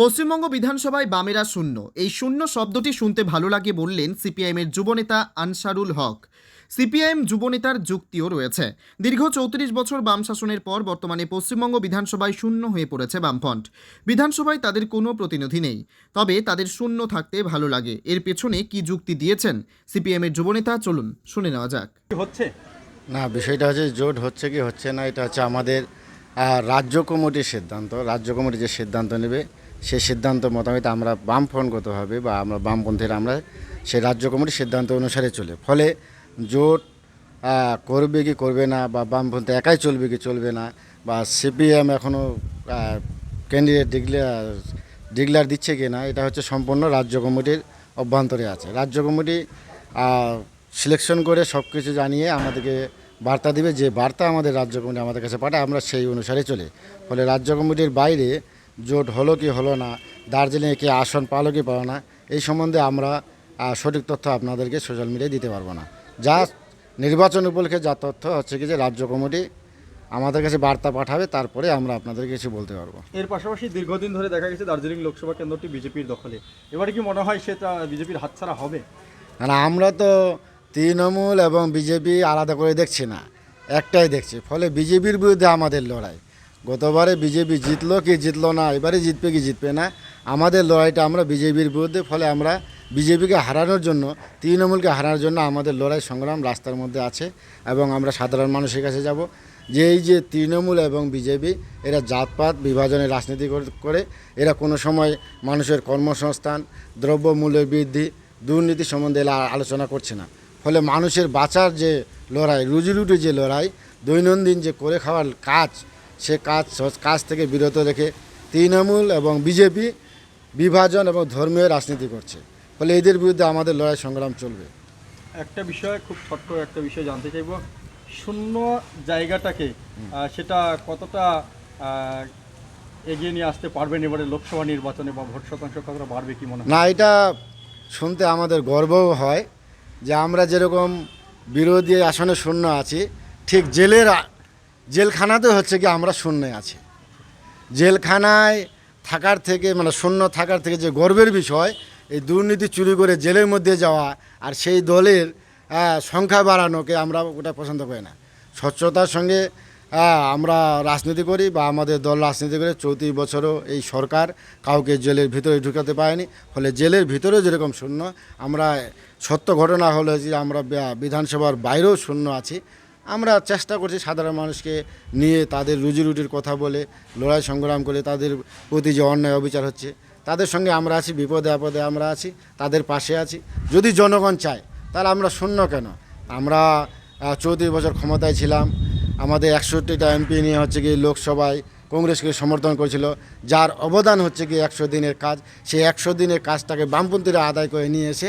পশ্চিমবঙ্গ বিধানসভায় বামেরা শূন্য। এই শূন্য শব্দটি শুনতে ভালো লাগে বললেন সিপিআইএমের যুবনেতা আনসারুল হক। সিপিআইএম যুবনেতার যুক্তিও রয়েছে। দীর্ঘ চৌত্রিশ বছর বাম শাসনের পর বর্তমানে পশ্চিমবঙ্গ বিধানসভায় শূন্য হয়ে পড়েছে বামফ্রন্ট। বিধানসভায় তাদের কোনো প্রতিনিধি নেই। তবে তাদের শূন্য থাকতে ভালো লাগে। এর পেছনে কি যুক্তি দিয়েছেন সিপিএমের যুবনেতা? চলুন শুনে নেওয়া যাক। হচ্ছে? না বিষয়টা হচ্ছে জোট হচ্ছে কি হচ্ছে না এটা হচ্ছে আমাদের রাজ্য কমিটির সিদ্ধান্ত। রাজ্য কমিটি যে সিদ্ধান্ত নেবে সেই সিদ্ধান্ত মোতাবেক আমরা বামফ্রন্টগতভাবে বা আমরা বামপন্থীরা আমরা সে রাজ্য কমিটির সিদ্ধান্ত অনুসারে চলে। ফলে জোট করবে কি করবে না বা বামপন্থী একাই চলবে কি চলবে না বা সিপিএম এখনও ক্যান্ডিডেট ডিক্লেয়ার ডিক্লেয়ার দিচ্ছে কি না, এটা হচ্ছে সম্পূর্ণ রাজ্য কমিটির অভ্যন্তরে আছে। রাজ্য কমিটি সিলেকশন করে সব কিছু জানিয়ে আমাদেরকে বার্তা দিবে, যে বার্তা আমাদের রাজ্য কমিটি আমাদের কাছে পাঠায়, আমরা সেই অনুসারে চলি। ফলে রাজ্য কমিটির বাইরে জোট হলো কি হলো না দার্জিলিংয়ে কি আসন পালো কি পালো না এই সম্বন্ধে আমরা সঠিক তথ্য আপনাদেরকে সোশ্যাল মিডিয়ায় দিতে পারব না। যা নির্বাচন উপলক্ষে যা তথ্য হচ্ছে কি যে রাজ্য কমিটি আমাদের কাছে বার্তা পাঠাবে তারপরে আমরা আপনাদেরকে কিছু বলতে পারব। এর পাশাপাশি দীর্ঘদিন ধরে দেখা গেছে দার্জিলিং লোকসভা কেন্দ্রটি বিজেপির দখলে। এবারে কি মনে হয় সেটা বিজেপির হাতছাড়া হবে? না আমরা তো তৃণমূল এবং বিজেপি আলাদা করে দেখছি না একটাই দেখছি ফলে বিজেপির বিরুদ্ধে আমাদের লড়াই। গতবারে বিজেপি জিতলো কি জিতলো না, এবারে জিতবে কি জিতবে না, আমাদের লড়াইটা আমরা বিজেপির বিরুদ্ধে, ফলে আমরা বিজেপিকে হারানোর জন্য, তৃণমূলকে হারানোর জন্য আমাদের লড়াই সংগ্রাম রাস্তার মধ্যে আছে এবং আমরা সাধারণ মানুষের কাছে যাব। যে এই যে তৃণমূল এবং বিজেপি, এরা জাতপাত, বিভাজনের রাজনীতি করে- এরা কোনো সময় মানুষের কর্মসংস্থান, দ্রব্যমূল্যের বৃদ্ধি, দুর্নীতি সম্বন্ধে এরা আলোচনা করছে না। ফলে মানুষের বাঁচার যে লড়াই রুজি রুটির যে লড়াই, দৈনন্দিন যে করে খাওয়ার কাজ সে কাজ কাজ থেকে বিরত রেখে তৃণমূল এবং বিজেপি বিভাজন এবং ধর্মীয় রাজনীতি করছে। ফলে এদের বিরুদ্ধে আমাদের লড়াই সংগ্রাম চলবে। একটা বিষয় খুব ছোট্ট একটা বিষয় জানতে চাইব। শূন্য জায়গাটাকে সেটা কতটা এগিয়ে নিয়ে আসতে পারবেন এবারে লোকসভা নির্বাচনে বা ভোট শতাংশ কতটা বাড়বে কি মনে হয়? না এটা শুনতে আমাদের গর্বও হয় যে আমরা যেরকম বিরোধী আসনে শূন্য আছি ঠিক জেলের জেলখানাতে হচ্ছে কি আমরা শূন্য আছি। জেলখানায় থাকার থেকে মানে শূন্য থাকার থেকে যে গর্বের বিষয়, এই দুর্নীতি চুরি করে জেলের মধ্যে যাওয়া আর সেই দলের সংখ্যা বাড়ানোকে আমরা ওটা পছন্দ করি না। স্বচ্ছতার সঙ্গে আমরা রাজনীতি করি বা আমাদের দল রাজনীতি করে চৌত্রিশ বছরও এই সরকার কাউকে জেলের ভিতরে ঢুকাতে পারেনি। ফলে জেলের ভিতরেও যেরকম শূন্য, আমরা সত্য ঘটনা হলো যে আমরা বিধানসভার বাইরেও শূন্য আছি। আমরা চেষ্টা করছি সাধারণ মানুষকে নিয়ে তাদের রুজি রুটির কথা বলে, লড়াই সংগ্রাম করে তাদের প্রতি যে অন্যায় অবিচার হচ্ছে, তাদের সঙ্গে আমরা আছি, বিপদে আপদে আমরা আছি, তাদের পাশে আছি। যদি জনগণ চায়, তাহলে আমরা শূন্য কেন? আমরা চৌত্রিশ বছর ক্ষমতায় ছিলাম, আমাদের একষট্টিটা এমপি নিয়ে হচ্ছে কি লোকসভায় কংগ্রেসকে সমর্থন করেছিল, যার অবদান হচ্ছে কি একশো দিনের কাজ, সেই একশো দিনের কাজটাকে বামপন্থীরা আদায় করে নিয়ে এসে